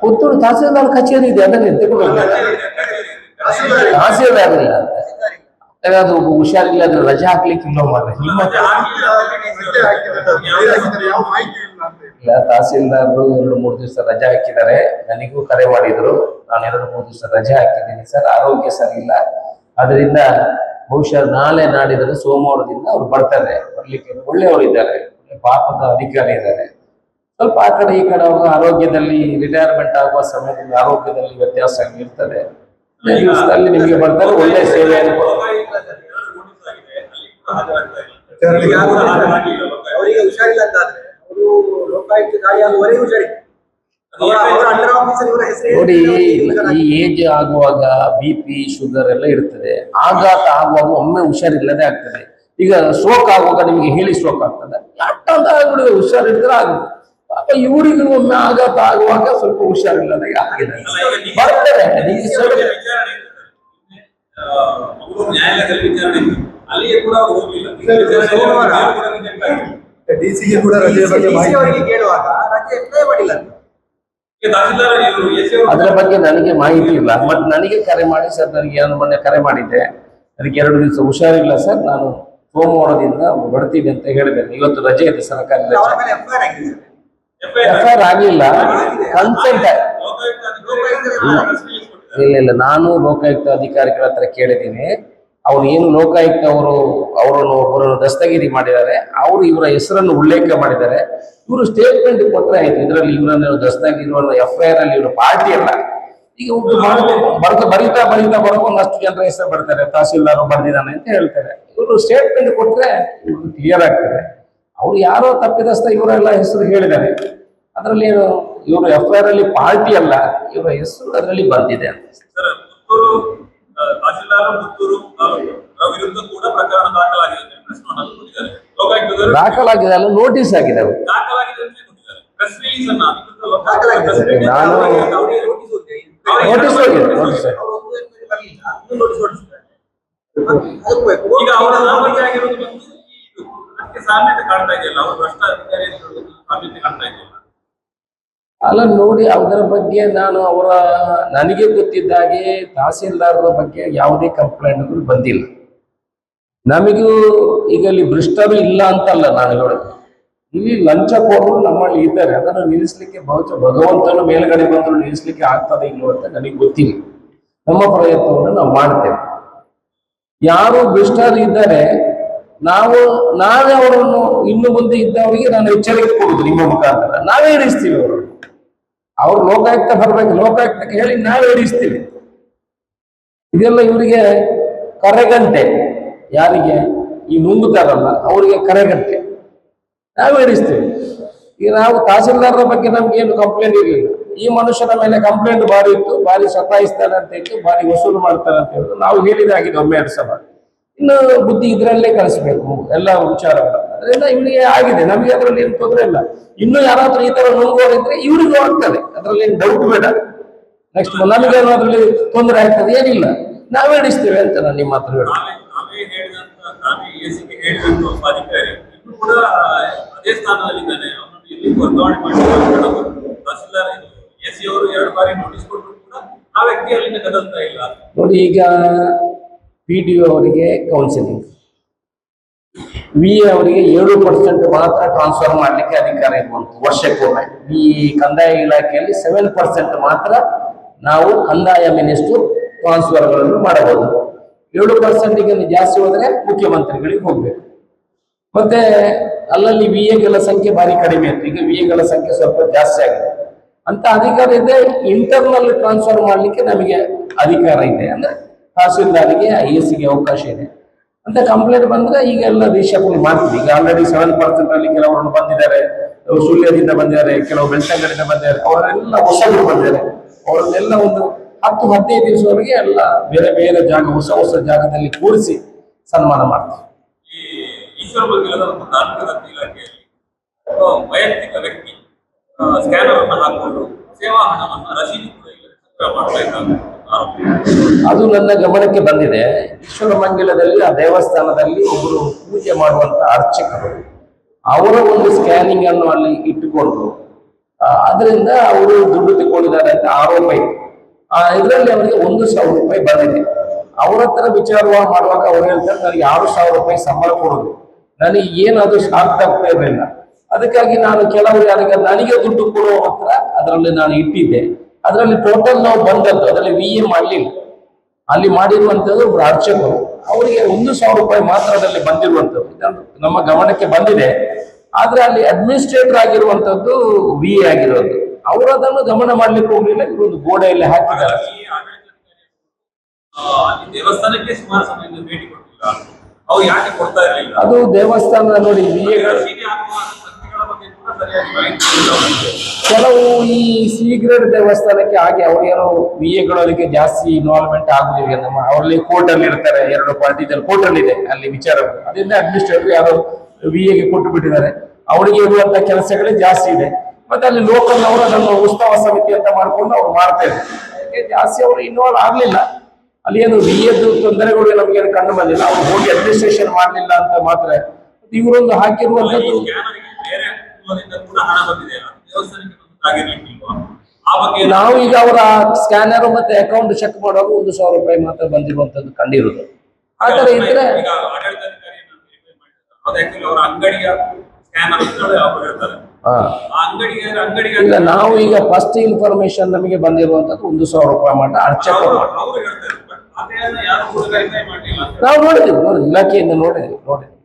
ಪುತ್ತೂರು ತಹಸೀಲ್ದಾರ್ ಕಚೇರಿ ಇದೆ ಅದನ್ನೇ. ತಹಸೀಲ್ದಾರ್ ಇಲ್ಲ ಹುಷಾರಿಲ್ಲ ಅಂದ್ರೆ ರಜೆ ಹಾಕ್ಲಿಕ್ಕೆ ಇಲ್ಲ ಮಾರ್ರೆ. ನಿಮ್ಮ ಇಲ್ಲ ತಹಸೀಲ್ದಾರ್ರು ಎರಡು ಮೂರು ದಿವಸ ರಜೆ ಹಾಕಿದ್ದಾರೆ. ನನಗೂ ಕರೆ ಮಾಡಿದ್ರು. ನಾನು ಎರಡು ಮೂರು ದಿವಸ ರಜೆ ಹಾಕಿದ್ದೀನಿ ಸರ್. ಆರೋಗ್ಯ ಸರಿ ಇಲ್ಲ. ಅದರಿಂದ ಬಹುಶಃ ನಾಳೆ ನಾಡಿದ್ರೆ ಸೋಮವಾರದಿಂದ ಅವ್ರು ಬರ್ತಾರೆ. ಬರ್ಲಿಕ್ಕೆ ಒಳ್ಳೆಯವರು ಇದ್ದಾರೆ. ಪಾಪದ ಅಧಿಕಾರಿ ಇದ್ದಾರೆ. ಸ್ವಲ್ಪ ಆ ಕಡೆ ಈ ಕಡೆ ಅವರು ಆರೋಗ್ಯದಲ್ಲಿ ರಿಟೈರ್ಮೆಂಟ್ ಆಗುವ ಸಮಯದಲ್ಲಿ ಆರೋಗ್ಯದಲ್ಲಿ ವ್ಯತ್ಯಾಸ ಇರ್ತದೆ. ಅಲ್ಲಿ ನಿಮಗೆ ಬರ್ತಾರೆ, ಒಳ್ಳೆ ಸೇವೆ ಹುಷಾರಿಲ್ಲ ಅಂತಾದ್ರೆ. ನೋಡಿ ಈ ಏಜ್ ಆಗುವಾಗ ಬಿ ಪಿ ಶುಗರ್ ಎಲ್ಲ ಇರ್ತದೆ. ಆಘಾತ ಆಗುವಾಗ ಒಮ್ಮೆ ಹುಷಾರಿಲ್ಲದೆ ಆಗ್ತದೆ. ಈಗ ಸ್ಟ್ರೋಕ್ ಆಗುವಾಗ ನಿಮಗೆ ಹೇಳಿ ಸ್ಟ್ರೋಕ್ ಆಗ್ತದೆ. ಅಟ್ಟಂತ ಹುಷಾರ್ ಹುಷಾರಿದ್ರೆ ಆಗುತ್ತೆ. ಪಾಪ ಇವರಿಗೂ ಒಮ್ಮೆ ಆಘಾತ ಆಗುವಾಗ ಸ್ವಲ್ಪ ಹುಷಾರಿಲ್ಲದೆ ಆಗಿದೆ. ಬರ್ತಾರೆ. ಅಲ್ಲಿಗೆ ಕೂಡ ರಜೆ ಬಗ್ಗೆ ಮಾಹಿತಿ ಕೇಳುವಾಗ ರಜೆ ಅಪ್ಲೈ ಮಾಡಿಲ್ಲ ಅದರ ಬಗ್ಗೆ ನನಗೆ ಮಾಹಿತಿ ಇಲ್ಲ. ಮತ್ತೆ ನನಗೆ ಕರೆ ಮಾಡಿ ಸರ್ ನನಗೆ ಏನು ಮೊನ್ನೆ ಕರೆ ಮಾಡಿದ್ದೆ. ಅದಕ್ಕೆ ಎರಡು ದಿವಸ ಹುಷಾರಿಲ್ಲ ಸರ್ ನಾನು ಸೋಮವಾರದಿಂದ ಬರ್ತೀನಿ ಅಂತ ಹೇಳಿದೆ ಇವತ್ತು ರಜೆ ಇದೆ ಸರ್ಕಾರಿ ಅವರ ರಜೆ ಆಗಿಲ್ಲ ಕೊಟ್ಟಿದ್ದಾರೆ. ಇಲ್ಲ ಇಲ್ಲ. ನಾನು ಲೋಕಾಯುಕ್ತ ಅಧಿಕಾರಿಗಳ ಹತ್ರ ಕೇಳಿದ್ದೀನಿ. ಅವ್ರು ಏನು ಲೋಕಾಯುಕ್ತ, ಅವರು ಅವರನ್ನು ಒಬ್ಬರನ್ನು ದಸ್ತಗಿರಿ ಮಾಡಿದ್ದಾರೆ, ಅವರು ಇವರ ಹೆಸರನ್ನು ಉಲ್ಲೇಖ ಮಾಡಿದ್ದಾರೆ. ಇವರು ಸ್ಟೇಟ್ಮೆಂಟ್ ಕೊಟ್ಟರೆ ಆಯ್ತು. ಇದರಲ್ಲಿ ಇವರನ್ನು ದಸ್ತಗಿರುವ ಎಫ್ ಐ ಆರ್ ಅಲ್ಲಿ ಇವರು ಪಾರ್ಟಿ ಅಲ್ಲ. ಈಗ ಬರ್ತಾ, ಬರೀತಾ ಬರೀತಾ ಬರೋ ಒಂದಷ್ಟು ಜನರ ಹೆಸರು ಬರ್ತಾರೆ. ತಹಸೀಲ್ದಾರ್ ಬರ್ದಿದ್ದಾನೆ ಅಂತ ಹೇಳ್ತಾರೆ. ಇವರು ಸ್ಟೇಟ್ಮೆಂಟ್ ಕೊಟ್ರೆ ಕ್ಲಿಯರ್ ಆಗ್ತದೆ. ಅವರು ಯಾರೋ ತಪ್ಪಿದಸ್ತ ಇವರೆಲ್ಲ ಹೆಸರು ಹೇಳಿದ್ದಾರೆ. ಅದರಲ್ಲಿ ಏನು, ಇವರು ಎಫ್ ಐ ಆರ್ ಅಲ್ಲಿ ಪಾರ್ಟಿ ಅಲ್ಲ. ಇವರ ಹೆಸರು ಅದರಲ್ಲಿ ಬಂದಿದೆ ಅಂತ. ಪುತ್ತೂರು ವಿರುದ್ಧ ಕೂಡ ಪ್ರಕರಣ ದಾಖಲಾಗಿದೆ ಲೋಕಾಯುಕ್ತದವರು ದಾಖಲಾಗಿದೆ ಅಲ್ಲ ನೋಟಿಸ್ ಆಗಿದೆ ಅವರು. ದಾಖಲಾಗಿದೆ ಅಂತ ಪ್ರೆಸ್ ರಿಲೀಸ್ ಅನ್ನ ನಾನು- ನೋಟಿಸ್ ಹೋಗಿದೆ ನೋಟಿಸ್ ಅವರು. ಈಗ ಆಗಿರೋದು ಬಂದು ಅದಕ್ಕೆ ಸಾಮ್ಯತೆ ಕಾಣ್ತಾ ಇದೆಯಲ್ಲ? ಅವರು ಭ್ರಷ್ಟ ಅಧಿಕಾರಿ ಸಾಮ್ಯತೆ ಕಾಣ್ತಾ ಅಲ್ಲ ನೋಡಿ ಅದರ ಬಗ್ಗೆ ನಾನು ಅವರ, ನನಗೆ ಗೊತ್ತಿದ್ದಾಗೆ ತಹಸೀಲ್ದಾರರ ಬಗ್ಗೆ ಯಾವುದೇ ಕಂಪ್ಲೇಂಟ್ಗಳು ಬಂದಿಲ್ಲ. ನಮಗೂ ಈಗ ಇಲ್ಲಿ ಭ್ರಷ್ಟರು ಇಲ್ಲ ಅಂತಲ್ಲ ನಾನು ಹೇಳೋದು. ಇಲ್ಲಿ ಲಂಚ ಕೊಡೋರು ನಮ್ಮಲ್ಲಿ ಇದ್ದಾರೆ, ಅದನ್ನು ನಿಲ್ಲಿಸಲಿಕ್ಕೆ ಬಹುಶಃ ಭಗವಂತನ ಮೇಲ್ಗಡೆ ಬಂದರು ನಿಲ್ಲಿಸ್ಲಿಕ್ಕೆ ಆಗ್ತದೆ ಇಲ್ಲೋ ಅಂತ ನನಗೆ ಗೊತ್ತಿಲ್ಲ. ನಮ್ಮ ಪ್ರಯತ್ನವನ್ನು ನಾವು ಮಾಡ್ತೇವೆ. ಯಾರು ಭ್ರಷ್ಟರು ಇದ್ದಾರೆ, ನಾವು, ನಾವೇ ಅವರನ್ನು ಇನ್ನು ಮುಂದೆ ಇದ್ದವರಿಗೆ ನಾನು ಎಚ್ಚರಿಕೆ ಕೊಡುದು ನಿಮ್ಮ ಮುಖಾಂತರ. ನಾವೇ ಇರಿಸ್ತೀವಿ ಅವರನ್ನು ಅವ್ರು ಲೋಕಾಯುಕ್ತ ಬರ್ಬೇಕು. ಲೋಕಾಯುಕ್ತಕ್ಕೆ ಹೇಳಿ ನಾವೇ ಹಿಡಿಸ್ತೀವಿ ಇದೆಲ್ಲ ಇವರಿಗೆ ಕರೆಗಂಟೆ. ಯಾರಿಗೆ? ಈ ನುಂಗುತ್ತಾರಲ್ಲ ಅವರಿಗೆ ಕರೆಗಂಟೆ. ನಾವೇ ಹಿಡಿಸ್ತೀವಿ ಈಗ ನಾವು ತಹಸೀಲ್ದಾರರ ಬಗ್ಗೆ ನಮ್ಗೆ ಏನು ಕಂಪ್ಲೇಂಟ್ ಇರಲಿಲ್ಲ. ಈ ಮನುಷ್ಯನ ಮೇಲೆ ಕಂಪ್ಲೇಂಟ್ ಭಾರಿ ಇತ್ತು ಭಾರಿ ಸತಾಯಿಸ್ತಾರೆ ಅಂತ ಇತ್ತು ಭಾರಿ ವಸೂಲು ಮಾಡ್ತಾರೆ ಅಂತ ಹೇಳಿದ್ರು. ನಾವು ಹೇಳಿದಾಗಿದೆ ಒಮ್ಮೆ ಎರಡು ಸಲ. ಇನ್ನು ಬುದ್ಧಿ ಇದ್ರಲ್ಲೇ ಕಲಿಸ್ಬೇಕು. ಎಲ್ಲ ವಿಚಾರ. ಅದರಿಂದ ಇವನಿಗೆ ಆಗಿದೆ. ನಮಗೆ ಅದರಲ್ಲಿ ಏನು ತೊಂದರೆ ಇಲ್ಲ. ಇನ್ನು ಯಾರಾದ್ರೂ ಈ ತರ ನುಂಗುವವರಿದ್ರೆ ಇವರಿಗೂ ಆಗ್ತದೆ. ಅದರಲ್ಲಿ ಏನು ಡೌಟ್ ಬೇಡ. ನೆಕ್ಸ್ಟ್ ನಮಗೇನು ಅದರಲ್ಲಿ ತೊಂದರೆ ಆಗ್ತದೆ ಏನಿಲ್ಲ. ನಾವೇ ಹಿಡಿಸ್ತೇವೆ ಅಂತ ನಾನು ನಿಮ್ಮ ಹತ್ರ ಹೇಳಿ ಅದೇ ಸ್ಥಾನದಲ್ಲಿದ್ದಾನೆ. ಇಲ್ಲಿ ವರ್ಗಾವಣೆ ಮಾಡಿ ತಹಸೀಲ್ದಾರ್ ಎಸಿ ಅವರು ಎರಡು ಬಾರಿ ನೋಟಿಸ್ ಕೊಟ್ಟರು ಕೂಡ ಆ ವ್ಯಕ್ತಿ ಅಲ್ಲಿಂದ ಕದಲ್ತಾ ಇಲ್ಲ. ನೋಡಿ ಈಗ ಪಿ ಡಿ ಅವರಿಗೆ ಕೌನ್ಸಿಲಿಂಗ್ ವಿ ಎ ಅವರಿಗೆ ಏಳು ಪರ್ಸೆಂಟ್ ಮಾತ್ರ ಟ್ರಾನ್ಸ್ಫರ್ ಮಾಡಲಿಕ್ಕೆ ಅಧಿಕಾರ ಇರುವಂತ ವರ್ಷಕ್ಕೊಮ್ಮೆ ಈ ಕಂದಾಯ ಇಲಾಖೆಯಲ್ಲಿ ಸೆವೆನ್ ಪರ್ಸೆಂಟ್ ಮಾತ್ರ ನಾವು ಕಂದಾಯ ಮಿನಿಸ್ಟರ್ ಟ್ರಾನ್ಸ್ಫರ್ಗಳನ್ನು ಮಾಡಬಹುದು. ಏಳು ಪರ್ಸೆಂಟ್ಗೆ ಜಾಸ್ತಿ ಹೋದರೆ ಮುಖ್ಯಮಂತ್ರಿಗಳಿಗೆ ಹೋಗ್ಬೇಕು. ಮತ್ತೆ ಅಲ್ಲಲ್ಲಿ ವಿ ಎಗಳ ಸಂಖ್ಯೆ ಭಾರಿ ಕಡಿಮೆ ಇತ್ತು. ಈಗ ವಿ ಎಗಳ ಸಂಖ್ಯೆ ಸ್ವಲ್ಪ ಜಾಸ್ತಿ ಆಗಿದೆ. ಅಂತ ಅಧಿಕಾರ ಇದೆ ಇಂಟರ್ನಲ್ ಟ್ರಾನ್ಸ್ಫರ್ ಮಾಡಲಿಕ್ಕೆ ನಮಗೆ ಅಧಿಕಾರ ಇದೆ. ಅಂದ್ರೆ ತಹಸೀಲ್ದಾರಿಗೆ ಐ ಎಸ್ಗೆ ಅವಕಾಶ ಇದೆ. ಅಂತ ಕಂಪ್ಲೇಂಟ್ ಬಂದ್ರೆ ಈಗ ಎಲ್ಲ ರೀಶಫಲ್ ಮಾಡ್ತೀವಿ ಈಗ ಆಲ್ರೆಡಿ ಸೆವೆನ್ ಪರ್ಸೆಂಟ್ ಅಲ್ಲಿ ಕೆಲವರು ಬಂದಿದ್ದಾರೆ. ಸುಳ್ಯದಿಂದ ಬಂದಿದ್ದಾರೆ, ಕೆಲವು ಬೆಳ್ತಂಗಡಿಯಿಂದ ಬಂದಿದ್ದಾರೆ. ಅವರೆಲ್ಲ ಹೊಸಬರು ಬಂದಿದ್ದಾರೆ. ಅವರನ್ನೆಲ್ಲ ಒಂದು ಹತ್ತು, ಹದಿನೈದು ದಿವಸವರೆಗೆ ಎಲ್ಲ ಬೇರೆ ಬೇರೆ ಜಾಗ, ಹೊಸ ಹೊಸ ಜಾಗದಲ್ಲಿ ಕೂರಿಸಿ ಸನ್ಮಾನ ಮಾಡ್ತೀವಿ. ವೈಯಕ್ತಿಕ ವ್ಯಕ್ತಿ ಸ್ಕ್ಯಾನರ್ ಅನ್ನು ಹಾಕೊಂಡು ಸೇವಾ ಹಣವನ್ನು ರಸೀದಿ ಕೂಡ ಅದು ನನ್ನ ಗಮನಕ್ಕೆ ಬಂದಿದೆ. ಈಶ್ವರ ಮಂಗಲದಲ್ಲಿ ಆ ದೇವಸ್ಥಾನದಲ್ಲಿ ಒಬ್ಬರು ಪೂಜೆ ಮಾಡುವಂತ ಅರ್ಚಕರು. ಅವರ ಒಂದು ಸ್ಕ್ಯಾನಿಂಗ್ ಅನ್ನು ಅಲ್ಲಿ ಇಟ್ಟುಕೊಂಡ್ರು. ಅದರಿಂದ ಅವರು ದುಡ್ಡು ತಗೊಂಡಿದ್ದಾರೆ ಅಂತ ಆರೋಪ ಇದೆ ಆ, ಇದರಲ್ಲಿ ಅವರಿಗೆ ಒಂದು ಸಾವಿರ ರೂಪಾಯಿ ಬಂದಿದೆ. ಅವ್ರ ಹತ್ರ ವಿಚಾರ ಮಾಡುವಾಗ ಅವ್ರು ಹೇಳ್ತಾರೆ, ನನಗೆ ಆರು ಸಾವಿರ ರೂಪಾಯಿ ಸಂಬಳ ಕೊಡೋದು. ನನಗೆ ಏನು ಅದು ಸಾರ್ಥ ಆಗ್ತಾ ಇರಲಿಲ್ಲ. ಅದಕ್ಕಾಗಿ ನಾನು ಕೆಲವರು ಯಾರಿಗೆ ನನಗೆ ದುಡ್ಡು ಕೊಡುವ ಹತ್ರ ಅದರಲ್ಲಿ ನಾನು ಇಟ್ಟಿದ್ದೆ. ಅದರಲ್ಲಿ ಟೋಟಲ್ ನಾವು ಬಂದದ್ದು ಅದರಲ್ಲಿ ವಿ ಎ ಮಾಡಲಿಲ್ಲ. ಅಲ್ಲಿ ಮಾಡಿರುವಂತದ್ದು ಒಬ್ರು ಅರ್ಚಕರು. ಅವರಿಗೆ ಒಂದು ಸಾವಿರ ರೂಪಾಯಿ ಮಾತ್ರ ಅದರಲ್ಲಿ ಬಂದಿರುವಂತದ್ದು ನಮ್ಮ ಗಮನಕ್ಕೆ ಬಂದಿದೆ. ಆದ್ರೆ ಅಲ್ಲಿ ಅಡ್ಮಿನಿಸ್ಟ್ರೇಟರ್ ಆಗಿರುವಂತದ್ದು ವಿ ಎ ಆಗಿರೋದು. ಅವರು ಅದನ್ನು ಗಮನ ಮಾಡ್ಲಿಕ್ಕೆ ಹೋಗ್ಲಿಲ್ಲ ಇವರು ಒಂದು ಗೋಡೆಯಲ್ಲಿ ಹಾಕಿದ್ದಾರೆ. ದೇವಸ್ಥಾನಕ್ಕೆ ಸುಮಾರು ಸಮಯದಿಂದ ಭೇಟಿ ಕೊಟ್ಟಿಲ್ಲ. ಅವ್ರು ಯಾಕೆ ಕೊಡ್ತಾ ಇರಲಿಲ್ಲ? ಅದು ದೇವಸ್ಥಾನ ನೋಡಿ ವಿ ಎಗಳು ಕೆಲವು ಈ ಸೀಕ್ರೆಟ್ ದೇವಸ್ಥಾನಕ್ಕೆ ಹಾಗೆ ಅವ್ರೇನೋ ವಿ ಅದಕ್ಕೆ ಜಾಸ್ತಿ ಇನ್ವಾಲ್ವ್ಮೆಂಟ್ ಆಗುದಿಲ್ಲ ನಮ್ಮ ಅವರಲ್ಲಿ ಕೋರ್ಟ್ ಅಲ್ಲಿ ಇರ್ತಾರೆ, ಎರಡು ಪಾರ್ಟಿ ಕೋರ್ಟ್ ಅಲ್ಲಿ ಇದೆ, ಅಲ್ಲಿ ವಿಚಾರ ಅದರಿಂದ ಅಡ್ಮಿನಿಸ್ಟ್ರೇಟರ್ ಯಾರು ವಿ ಎಗೆ ಕೊಟ್ಟು ಬಿಟ್ಟಿದ್ದಾರೆ. ಅವರಿಗೆ ಇರುವಂತ ಕೆಲಸಗಳೇ ಜಾಸ್ತಿ ಇದೆ. ಮತ್ತೆ ಅಲ್ಲಿ ಲೋಕಲ್ ಅವರು ಅದನ್ನು ಉತ್ಸವ ಸಮಿತಿ ಅಂತ ಮಾಡ್ಕೊಂಡು ಅವ್ರು ಮಾಡ್ತಾ ಇದ್ದಾರೆ. ಜಾಸ್ತಿ ಅವರು ಇನ್ವಾಲ್ವ್ ಆಗ್ಲಿಲ್ಲ. ಅಲ್ಲಿ ಏನು ವಿ ಎದ್ದು ತೊಂದರೆಗಳು ನಮಗೆ ಕಂಡು ಬಂದಿಲ್ಲ. ಅವ್ರು ಹೋಗಿ ಅಡ್ಮಿನಿಸ್ಟ್ರೇಷನ್ ಮಾಡಲಿಲ್ಲ ಅಂತ ಮಾತ್ರ. ಇವರೊಂದು ಹಾಕಿರುವಂತದ್ದು ಸ್ಕ್ಯಾನರ್ಗೆ ಕೂಡ ಹಣ ಬಂದಿದೆ. ಅದು ದೇವಸ್ಥಾನಕ್ಕೆ ಬಂದಿದ್ದಾಗಿರ್ಲಿಕ್ಕಿಲ್ವಾ ಆ ಬಗ್ಗೆ ನಾವು ಈಗ ಅವರ ಸ್ಕ್ಯಾನರ್ ಮತ್ತೆ ಅಕೌಂಟ್ ಚೆಕ್ ಮಾಡುವಾಗ ಒಂದು ಸಾವಿರ ರೂಪಾಯಿ ಮಾತ್ರ ಬಂದಿರುವಂತದ್ದು ಕಂಡಿರುವುದು. ಆತರ ತರ ಇದ್ರೆ ಇಲ್ಲ ನಾವು ಈಗ ಫಸ್ಟ್ ಇನ್ಫಾರ್ಮೇಶನ್ ನಮಗೆ ಬಂದಿರುವಂತದ್ದು ಒಂದು ಸಾವಿರ ರೂಪಾಯಿ ಮಟ್ಟ ಅರ್ಚಕರು ಅವರು ಮಾತ್ರ. ಮಾಡಿಲ್ಲ ನಾವು ನೋಡಿದ್ವಿ ನೋಡಿ ಇಲಾಖೆಯಿಂದ ನೋಡಿದ್ವಿ ನೋಡಿದ್ವಿ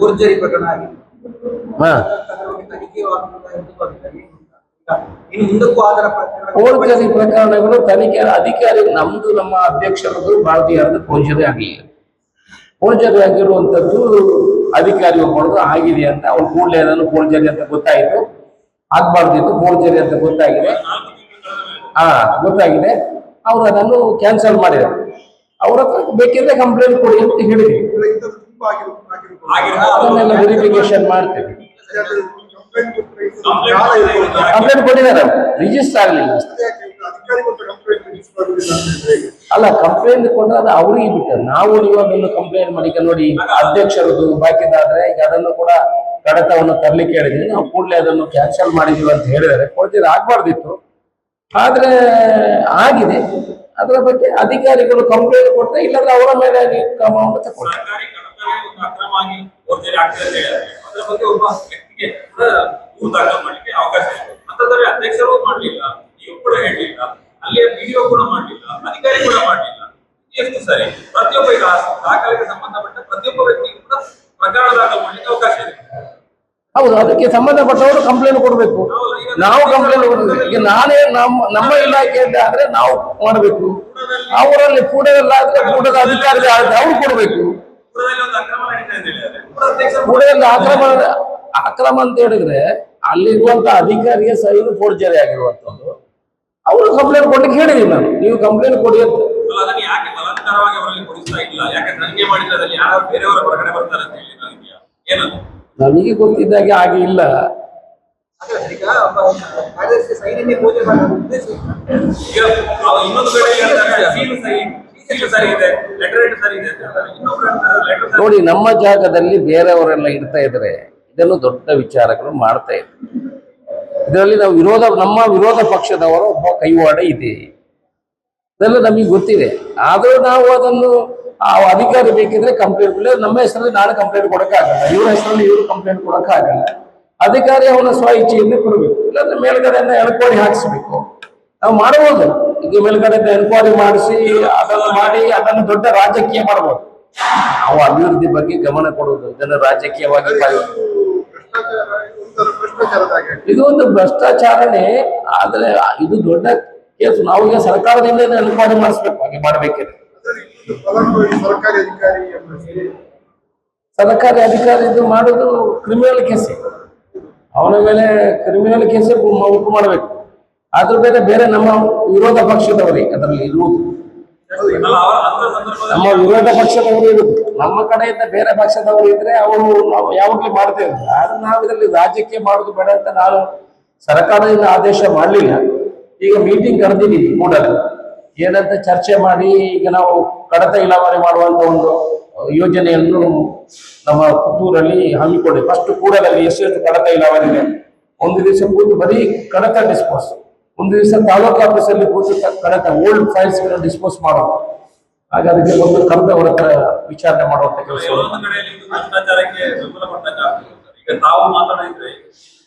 ಫೋರ್ಜರಿ ಪ್ರಕರಣ ಆಗಿದೆ. ಹಾ. ಫೋರ್ಜರಿ ಪ್ರಕರಣಗಳು ತನಿಖೆ ಅಧಿಕಾರಿ, ನಮ್ದು ನಮ್ಮ ಅಧ್ಯಕ್ಷರದು ಭಾರತೀಯರದು ಫೋರ್ಜರಿ ಆಗಲಿಲ್ಲ. ಫೋರ್ಜರಿ ಆಗಿರುವಂತದ್ದು ಅಧಿಕಾರಿ ಒಬ್ಬರದು ಆಗಿದೆ ಅಂತ ಅವ್ರು ಕೂಡಲೇ ಏನಾದ್ರು ಪೋಲ್ಜರಿ ಅಂತ ಗೊತ್ತಾಯಿತು. ಆಗ್ಬಾರ್ದಿತ್ತು ಪೋಲ್ಜರಿ ಅಂತ ಗೊತ್ತಾಗಿದೆ. ಹಾ, ಗೊತ್ತಾಗಿದೆ. ಅವ್ರು ಅದನ್ನು ಕ್ಯಾನ್ಸಲ್ ಮಾಡಿದ್ರು. ಅವ್ರ ಹತ್ರ ಬೇಕಿದ್ರೆ ಕಂಪ್ಲೇಂಟ್ ಕೊಡಿ ಅಂತ ಹೇಳಿದ್ವಿ ಅದನ್ನೆಲ್ಲ ವೆರಿಫಿಕೇಶನ್ ಮಾಡ್ತೇವೆ. ಕಂಪ್ಲೇಂಟ್ ಕೊಟ್ಟಿದ್ದಾರೆ ರಿಜಿಸ್ಟರ್ ಆಗಲಿಲ್ಲ ಅಲ್ಲ ಕಂಪ್ಲೇಂಟ್ ಕೊಟ್ಟರೆ ಅದು ಅವ್ರಿಗೆ ಬಿಟ್ಟರು ನಾವು ನೀವು ಅದನ್ನು ಕಂಪ್ಲೇಂಟ್ ಮಾಡಿಕ ನೋಡಿ ಅಧ್ಯಕ್ಷರದು ಬಾಕಿದಾದ್ರೆ ಈಗ ಅದನ್ನು ಕೂಡ ಕಡತವನ್ನು ತರ್ಲಿಕ್ಕೆ ಹೇಳಿದ್ವಿ ನಾವು ಕೂಡಲೇ ಅದನ್ನು ಕ್ಯಾನ್ಸಲ್ ಮಾಡಿದೀವಿ ಅಂತ ಹೇಳಿದಾರೆ ಕೊಡ್ತಿದ್ರೆ ಆಗ್ಬಾರ್ದಿತ್ತು. ಆದ್ರೆ ಆಗಿದೆ. ಅದರ ಬಗ್ಗೆ ಅಧಿಕಾರಿಗಳು ಕಂಪ್ಲೇಂಟ್ ಕೊಟ್ಟರೆ ಇಲ್ಲಾಂದ್ರೆ ಅವರ ಮೇಲೆ ಕ್ರಮವನ್ನು ತಗೊಳ್ತಾರೆ ಒಂದು ಅಕ್ರಮವಾಗಿ ಫೋರ್ಜರಿ ಆಗ್ತದೆ ಅಂತ ಹೇಳಿದ್ರೆ ಅದರ ಬಗ್ಗೆ ಒಬ್ಬ ವ್ಯಕ್ತಿಗೆ ದೂರು ದಾಖಲು ಮಾಡ್ಲಿಕ್ಕೆ ಅವಕಾಶ ಇದೆ. ಅಂತಂದ್ರೆ ಅಧ್ಯಕ್ಷರು ಮಾಡಲಿಲ್ಲ ನೀವು ಕೂಡ ಹೇಳಲಿಲ್ಲ ಅಲ್ಲಿಯ ವಿಡಿಯೋ ಕೂಡ ಮಾಡಲಿಲ್ಲ ಅಧಿಕಾರಿ ಕೂಡ ಮಾಡಲಿಲ್ಲ. ಎಷ್ಟು ಸರಿ? ಪ್ರತಿಯೊಬ್ಬ ಈಗ ದಾಖಲೆಗೆ ಸಂಬಂಧಪಟ್ಟ ಪ್ರತಿಯೊಬ್ಬ ವ್ಯಕ್ತಿಗೂ ಕೂಡ ಪ್ರಕರಣ ದಾಖಲು ಮಾಡ್ಲಿಕ್ಕೆ ಅವಕಾಶ ಇದೆ. ಹೌದು ಅದಕ್ಕೆ ಸಂಬಂಧಪಟ್ಟವರು ಕಂಪ್ಲೇಂಟ್ ಕೊಡಬೇಕು. ನಾವು ಕಂಪ್ಲೇಂಟ್ ಕೊಡಬೇಕು. ಈಗ ನಾನೇ ನಮ್ಮ ನಮ್ಮ ಇಲಾಖೆಯಿಂದ ಆದ್ರೆ ನಾವು ಮಾಡಬೇಕು. ಅವರಲ್ಲಿ ಕೂಡದಲ್ಲಾದ್ರೆ ಕೂಡದ ಅಧಿಕಾರಿ ಆದ್ರೆ ಅವ್ರು ಕೊಡಬೇಕು. ಒಂದು ಅಕ್ರಮ ಅಕ್ರಮ ಅಂತ ಹೇಳಿದ್ರೆ ಅಲ್ಲಿರುವಂತ ಅಧಿಕಾರಿಗೆ ಸೈನ್ ಫೋರ್ಜರಿ ಆಗಿರುವಂತದ್ದು. ಅವರು ಕಂಪ್ಲೇಂಟ್ ಕೊಡ್ಲಿಕ್ಕೆ ಹೇಳಿದ್ವಿ ನಾನು. ನೀವು ಕಂಪ್ಲೇಂಟ್ ಕೊಡಿ ಅಂತ. ನನಗೆ ಗೊತ್ತಿದ್ದಾಗೆ ಹಾಗೆ ಇಲ್ಲ. ಈಗ. ಇನ್ನೊಂದು ಕಡೆ ನೋಡಿ, ನಮ್ಮ ಜಾಗದಲ್ಲಿ ಬೇರೆಯವರೆಲ್ಲ ಇಡ್ತಾ ಇದ್ರೆ ಇದನ್ನು ದೊಡ್ಡ ವಿಚಾರಗಳು ಮಾಡ್ತಾ ಇದ್ರು ಇದರಲ್ಲಿ ನಾವು ವಿರೋಧ, ನಮ್ಮ ವಿರೋಧ ಪಕ್ಷದವರ ಒಬ್ಬ ಕೈವಾಡ ಇದೆ. ಇದೆಲ್ಲ ನಮಗೆ ಗೊತ್ತಿದೆ. ಆದರೂ ನಾವು ಅದನ್ನು, ಆ ಅಧಿಕಾರಿ ಬೇಕಿದ್ರೆ ಕಂಪ್ಲೇಂಟ್ ನಮ್ಮ ಹೆಸರಲ್ಲಿ ನಾನು ಕಂಪ್ಲೇಂಟ್ ಕೊಡಕ್ಕಾಗಲ್ಲ. ಇವ್ರ ಹೆಸರಲ್ಲಿ ಇವರು ಕಂಪ್ಲೇಂಟ್ ಕೊಡಕ್ಕಾಗಲ್ಲ. ಅಧಿಕಾರಿ ಅವನ ಸ್ವ ಇಚ್ಛೆಯಿಂದ ಕೊಡಬೇಕು. ಇಲ್ಲಾಂದ್ರೆ ಮೇಲ್ಗಡೆಯನ್ನು ಎನ್ಕ್ವೈರಿ ಹಾಕಿಸ್ಬೇಕು. ನಾವು ಮಾಡಬಹುದು. ಇದು ಮೇಲ್ಗಡೆ ಎನ್ಕ್ವೈರಿ ಮಾಡಿಸಿ, ಅದನ್ನು ಮಾಡಿ, ಅದನ್ನು ದೊಡ್ಡ ರಾಜಕೀಯ ಮಾಡಬಹುದು ನಾವು ಅಭಿವೃದ್ಧಿ ಬಗ್ಗೆ ಗಮನ ಕೊಡುವುದು, ಇದನ್ನು ರಾಜಕೀಯವಾಗಿ ಇದು ಒಂದು ಭ್ರಷ್ಟಾಚಾರನೇ, ಆದ್ರೆ ಇದು ದೊಡ್ಡ ಕೇಸು. ನಾವು ಈಗ ಸರ್ಕಾರದಿಂದ ಎನ್ಕ್ವೈರಿ ಮಾಡಿಸ್ಬೇಕು, ಹಾಗೆ ಮಾಡಬೇಕಿದೆ. ಸರ್ಕಾರಿ ಅಧಿಕಾರಿ ಇದು ಮಾಡೋದು ಕ್ರಿಮಿನಲ್ ಕೇಸೆ ಅವನ ಮೇಲೆ ಕ್ರಿಮಿನಲ್ ಕೇಸೆ ಉಂಟು ಮಾಡಬೇಕು. ಅದ್ರ ಬೇರೆ ಬೇರೆ ನಮ್ಮ ವಿರೋಧ ಪಕ್ಷದವರೇ ಅದರಲ್ಲಿ ಇರುವುದು. ನಮ್ಮ ವಿರೋಧ ಪಕ್ಷದವರು ಇರುವುದು. ನಮ್ಮ ಕಡೆಯಿಂದ ಬೇರೆ ಪಕ್ಷದವರು ಇದ್ರೆ ಅವರು ನಾವು ಯಾವಾಗಲೂ ಮಾಡ್ತೇವೆ. ಆದ್ರೆ ನಾವು ಇದರಲ್ಲಿ ರಾಜ್ಯಕ್ಕೆ ಮಾಡುದು ಬೇಡ ಅಂತ ನಾನು ಸರ್ಕಾರದಿಂದ ಆದೇಶ ಮಾಡಲಿಲ್ಲ. ಈಗ ಮೀಟಿಂಗ್ ಕರೆದಿದ್ದೀನಿ ಕೂಡ ಏನಂತ ಚರ್ಚೆ ಮಾಡಿ ಈಗ ನಾವು ಕಡತ ಇಲಾವಾರಿ ಮಾಡುವಂತ ಒಂದು ಯೋಜನೆಯನ್ನು ನಮ್ಮ ಪುತ್ತೂರಲ್ಲಿ ಹಮ್ಮಿಕೊಂಡಿದೆ ಫಸ್ಟ್ ಕೂಡಲಲ್ಲಿ ಎಷ್ಟು ಕಡತ ಇಲಾವರಿದೆ ಒಂದು ದಿವಸ ಕೂತು ಬರೀ ಕಡತ ಡಿಸ್ಪೋಸ್ ಒಂದು ದಿವಸ ತಾಲೂಕು ಆಫೀಸಲ್ಲಿ ಕೂತು ಕ- ಕಡತ ಓಲ್ಡ್ ಫೈಲ್ಸ್ ಡಿಸ್ಪೋಸ್ ಮಾಡೋದು ಹಾಗೆ ಅದಕ್ಕೆ ಒಂದು ಕರೆದವರ ಹತ್ರ ವಿಚಾರಣೆ ಮಾಡುವಂತ ಕೆಲಸ ಇದು ಭ್ರಷ್ಟಾಚಾರಕ್ಕೆ ತಪ್ಪಂತ ಕೊಟ್ಟಂಗೆ ಈಗ ತಾವು ಮಾತಾಡಿದ್ರೆ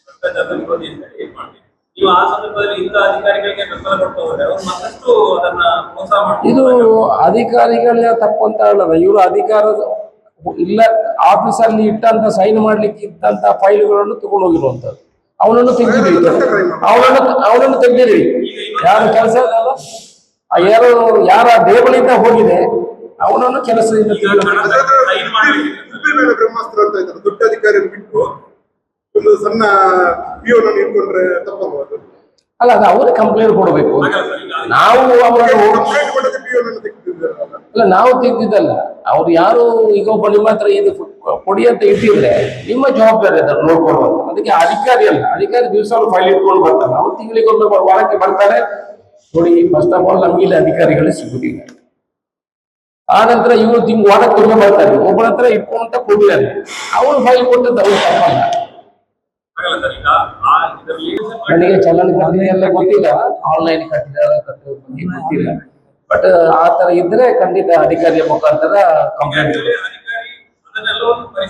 ಭ್ರಷ್ಟಾಚಾರದ ವಿರೋಧಿ ಅಂತ ಹೇಳಿ ಮಾಡ್ತೀವಿ ನೀವು ಆ ಸಂದರ್ಭದಲ್ಲಿ ಇಂಥ ಅಧಿಕಾರಿಗಳಿಗೆ ಬೆಂಬಲ ಕೊಟ್ಟು ಹೋದ್ರೆ ಅವ್ರು ಮತ್ತಷ್ಟು ಅದನ್ನ ಮೋಸ ಇದು ಅಧಿಕಾರಿಗಳ ತಪ್ಪು ಅಂತ ಹೇಳಲ್ಲ. ಇವರು ಅಧಿಕಾರದ ಇಲ್ಲ ಆಫೀಸಲ್ಲಿ ಇಟ್ಟಂತ ಸೈನ್ ಮಾಡ್ಲಿಕ್ಕೆ ಇದ್ದಂತ ಫೈಲ್ಗಳನ್ನು ತಗೊಂಡು ಹೋಗಿರುವಂತದ್ದು. ಅವನನ್ನು ತೆಗ್ದಿರಿ. ಅವನನ್ನು ಅವನನ್ನು ತೆಗ್ದಿರಿ. ಯಾರು ಕೆಲಸ ಆ ಯಾರು ಯಾರ ದೇವಳಿಂದ ಹೋಗಿದೆ ಅವನನ್ನು ಕೆಲಸದಿಂದ ಬ್ರಹ್ಮಾಸ್ತ್ರ ಅಂತ ಇದ್ದಾರೆ. ದೊಡ್ಡ ಅಧಿಕಾರಿಯನ್ನು ಬಿಟ್ಟು ಒಂದು ಸಣ್ಣ ಪಿಯೋನನ್ನು ಇಟ್ಕೊಂಡ್ರೆ ತಪ್ಪಬಹುದು ಅಲ್ಲ ಅದು ಅವರೇ ಕಂಪ್ಲೇಂಟ್ ಕೊಡಬೇಕು. ನಾವು ಅವರನ್ನು ಅಲ್ಲ ನಾವು ತೆಗ್ದಿದ್ದಲ್ಲ. ಅವ್ರು ಯಾರು ಈಗ ಒಬ್ಬ ನಿಮ್ಮ ಹತ್ರ ಇದು ಕೊಡಿ ಅಂತ ಇಟ್ಟಿದ್ರೆ ನಿಮ್ಮ ಜವಾಬ್ದಾರಿ ಅದನ್ನು ನೋಡ್ಕೊಳ್ಳುವಂತ ಅದಕ್ಕೆ ಅಧಿಕಾರಿ ಅಲ್ಲ, ಅಧಿಕಾರಿ ದಿವಸ ಫೈಲ್ ಇಟ್ಕೊಂಡು ಬರ್ತಾರೆ. ಅವ್ರು ತಿಂಗಳಿಗೊಮ್ಮೆ ಬರ್- ವಾರಕ್ಕೆ ಬರ್ತಾರೆ. ನೋಡಿ ಫಸ್ಟ್ ಆಫ್ ಆಲ್ ನಮ್ಗೆ ಅಧಿಕಾರಿಗಳೇ ಸಿಗುದಿಲ್ಲ. ಆ ನಂತರ ಇವರು ತಿಂಗ್ ವಾರಕ್ಕೊಮ್ಮೆ ಬರ್ತಾರೆ. ಒಬ್ಬರ ಹತ್ರ ಇಟ್ಕೊಂತ ಕೊಡ್ತಾರೆ ಅವನು ಫೈಲ್ ಕೊಟ್ಟದ್ದು ಅವ್ರು ತಪ್ಪಲ್ಲ. ನನಗೆ ಚಲನ ಎಲ್ಲ ಗೊತ್ತಿಲ್ಲ. ಆನ್ಲೈನ್ ಕಟ್ಟಿದ ಗೊತ್ತಿಲ್ಲ. ಬಟ್ ಆ ತರ ಇದ್ರೆ ಖಂಡಿತ ಅಧಿಕಾರಿಯ ಮುಖಾಂತರ ಕಂಪ್ಲೇಂಟ್ analógico,